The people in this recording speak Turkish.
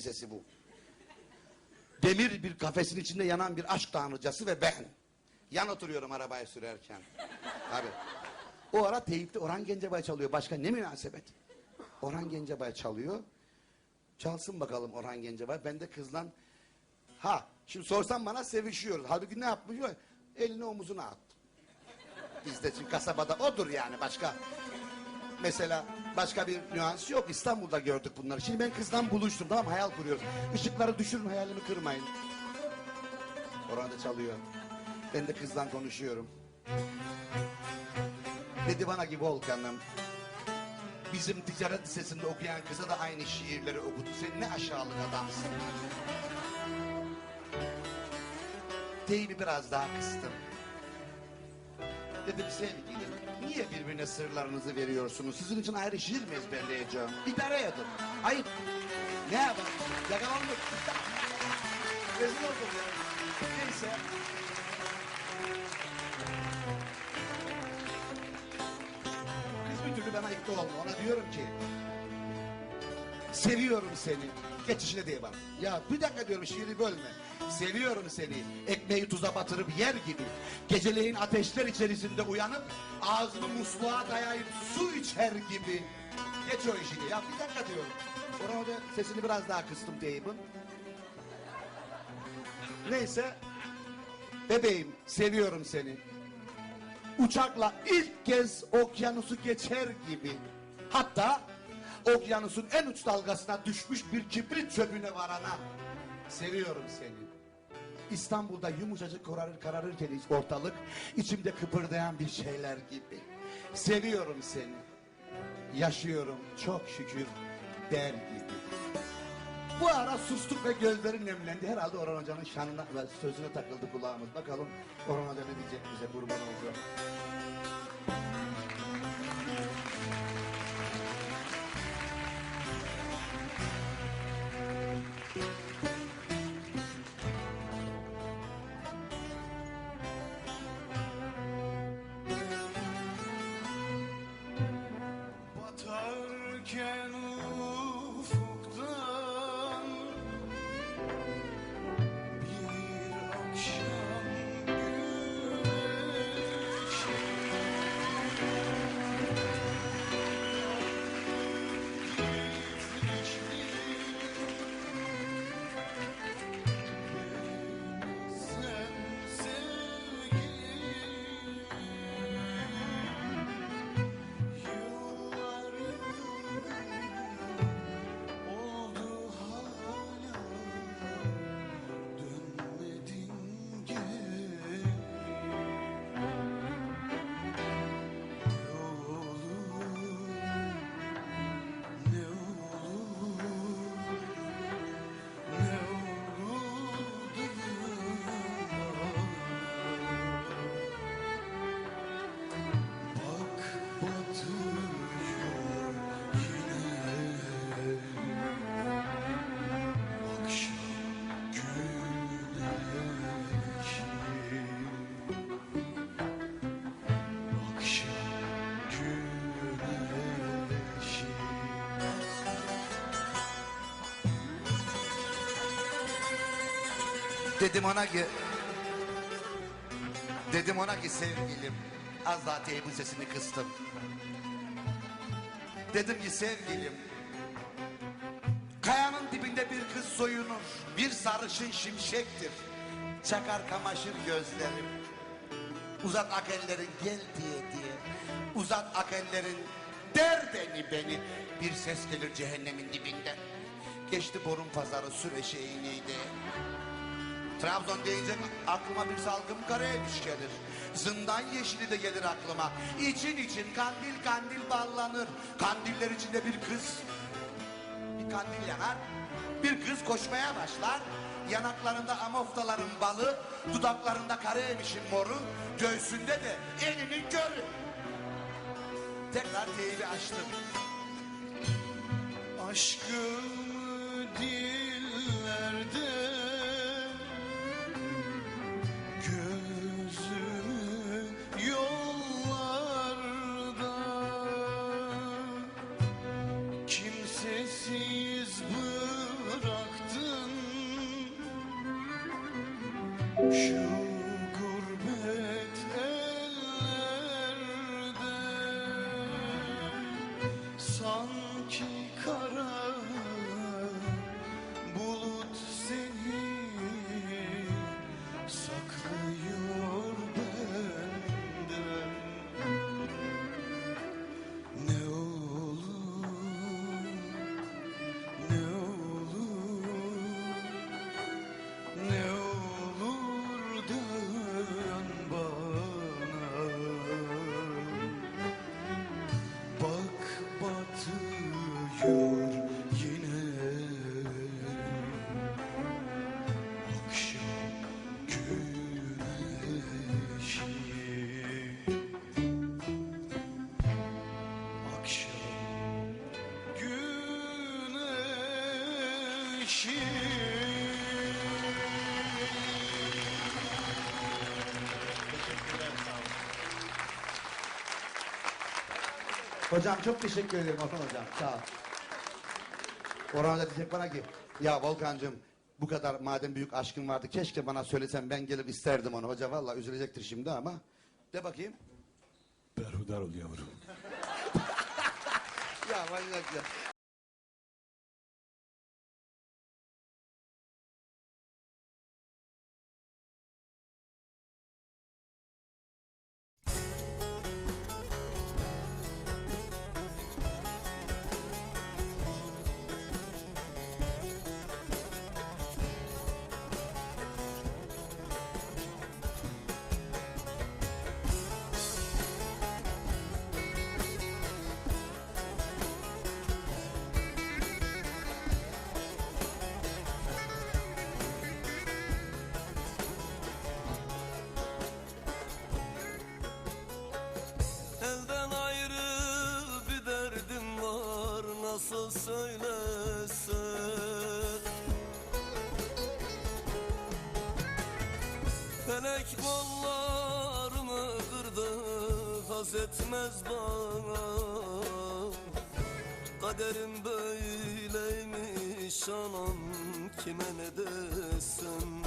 sesi bu. Demir bir kafesin içinde yanan bir aşk tanrıcası ve ben. Yan oturuyorum arabayı sürerken. Abi. O ara teyipte Orhan Gencebay çalıyor. Başka ne münasebet? Orhan Gencebay çalıyor. Çalsın bakalım Orhan Gencebay. Ben de kızla ha şimdi sorsan bana sevişiyoruz. Halbuki ne yapmış? Elini omuzuna attı. Bizde çünkü kasabada odur yani başka. Mesela başka bir nüans yok. İstanbul'da gördük bunları. Şimdi ben kızdan buluştum tamam hayal kuruyoruz. Işıkları düşürün hayalimi kırmayın. Orada çalıyor. Ben de kızdan konuşuyorum. Dedi bana ki Volkan'ım. Bizim ticaret lisesinde okuyan kıza da aynı şiirleri okudu. Sen ne aşağılık adamsın. Teybi biraz daha kıstım. Dedim sevgilim niye birbirine sırlarınızı veriyorsunuz? Sizin için ayrı şiir mi ezberleyeceğim? İdare edin. Ayıp. Ne yapalım? Yakalandık. Rezil oldum ya. Neyse. Kız bir türlü bana ikna olma. Ona diyorum ki seviyorum seni. Geç işine diye bana. Ya bir dakika diyorum şiiri bölme. Seviyorum seni. Ekmeği tuza batırıp yer gibi. Geceleyin ateşler içerisinde uyanıp ağzını musluğa dayayıp su içer gibi. Geç o işini. Ya bir dakika diyorum. Sonra orada sesini biraz daha kıstım deyibin. Neyse. Bebeğim seviyorum seni. Uçakla ilk kez okyanusu geçer gibi. Hatta okyanusun en uç dalgasına düşmüş bir kibrit çöpüne varana. Seviyorum seni. İstanbul'da yumuşacık kararır kararırken ortalık içimde kıpırdayan bir şeyler gibi. Seviyorum seni. Yaşıyorum çok şükür der gibi. Bu ara sustuk ve gözlerin nemlendi. Herhalde Orhan Hoca'nın şanına ve sözüne takıldı kulağımız. Bakalım Orhan Hoca ne diyecek bize kurban oldu. Dedim ona ki Dedim ona ki sevgilim Az daha teybin sesini kıstım. Dedim ki sevgilim Kayanın dibinde bir kız soyunur Bir sarışın şimşektir. Çakar kamaşır gözlerim. Uzat ak ellerin gel diye diye. Uzat ak ellerin der beni beni. Bir ses gelir cehennemin dibinden Geçti borun pazarı sür eşeğiniydi Trabzon deyince aklıma bir salgım karayemiş gelir. Zindan yeşili de gelir aklıma. İçin için kandil kandil ballanır. Kandiller içinde bir kız. Bir kandil yanar. Bir kız koşmaya başlar. Yanaklarında amoftaların balı, dudaklarında karayemişin moru, göğsünde de elinin körü. Tekrar teybi açtım. Aşkımı sessiz bıraktın. Şu gurbet ellerde Sanki kara Hocam çok teşekkür ederim Hasan hocam. Sağ ol. Orhan da diyecek bana ki ya Volkan'cığım bu kadar madem büyük aşkın vardı keşke bana söylesen ben gelip isterdim onu. Hoca vallahi üzülecektir şimdi ama de bakayım. Berhudar ol yavrum. Ya manyak ya. Felek kollarımı kırdı haz etmez bana. Kaderim böyleymiş anam kime ne desem